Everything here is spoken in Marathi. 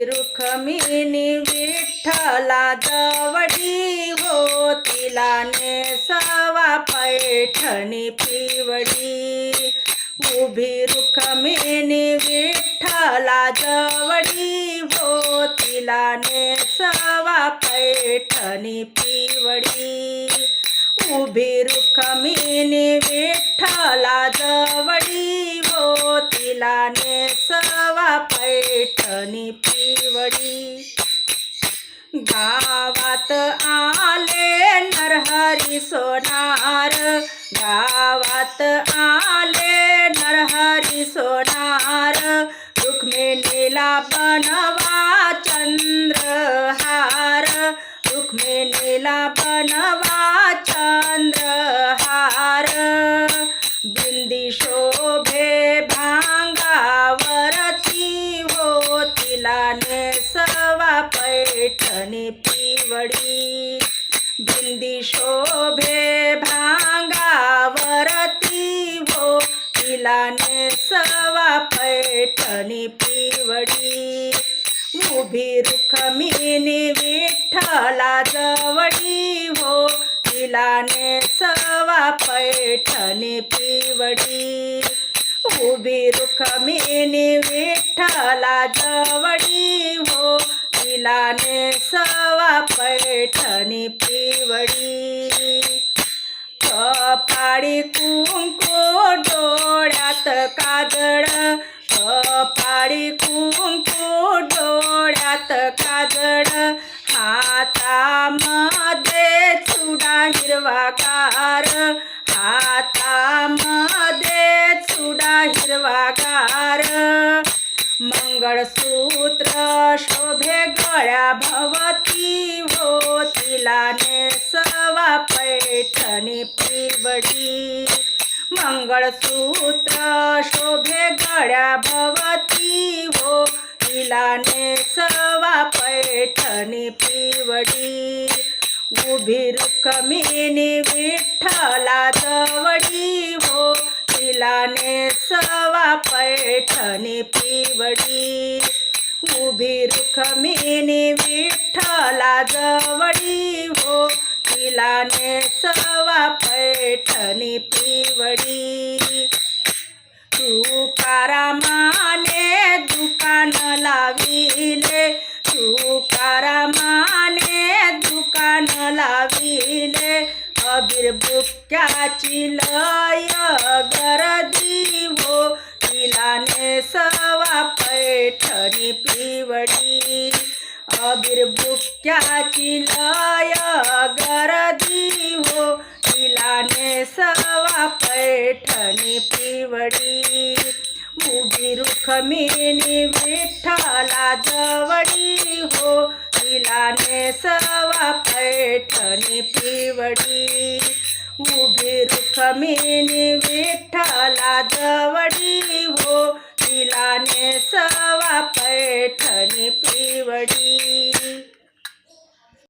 रुखमिनी विठ्ठला जवडी हो तिला नेसवा पैठणी पिवडी उभी रुखमिनी विठ्ठला जवडी हो तिला नेसवा पैठणी पिवडी उभी रुखमिनी विठ्ठला जवडी हो तिला नेसवा पैठणी पिवडी. गावात आले नरहरी सोनार. गावात आले नरहरी सोनार. रुक्मिणीला बनवा चंद्रहार. रुक्मिणीला बनवा तिला सवा पैठणी पिवडी बिंदी शोभे भांगावरती हो तिला सवा पैठणी पिवडी उभी रुखमिनी विठ्ठला जवळी हो तिलाने सवा पैठणी पिवडी उभी रुखमिनी विठ्ठला जवडी हो. तिला सवा पैठणी पिवडी कपाळी कुंकू डोळ्यात काजळ. कपाळी कुंकू डोळ्यात काजळ. हातामध्ये चुडा हिरवागार. हातामध्ये हिरवागार मंगळसूत्र शोभे गळ्या भवती हो तिला नेसवा पैठणी पिवडी मंगळसूत्र शोभे गळ्या भवती हो तिला नेसवा पैठणी पिवडी उभी रुक्मिणी विठ्ठला दवडी हो तिला नेसवा पैठणी पिवडी उभी रुखमिनी विठ्ठला जवळी हो. तिला नेसवा पैठणी पिवडी तुकारामाने दुकान लाविले. तुकारामाने दुकान लाविले. बिरबुक्याची लय गर्दी हो. तिला नेसवा पैठणी पिवडी. अबिरबुक्याची लय गर्दी हो. तिला नेसवा पैठणी पिवडी. उभी रुखमिनी विठ्ठला जवळी हो. तिला नेसवा पैठणी पिवडी उभी रुखमिनी विठ्ठला जवडी हो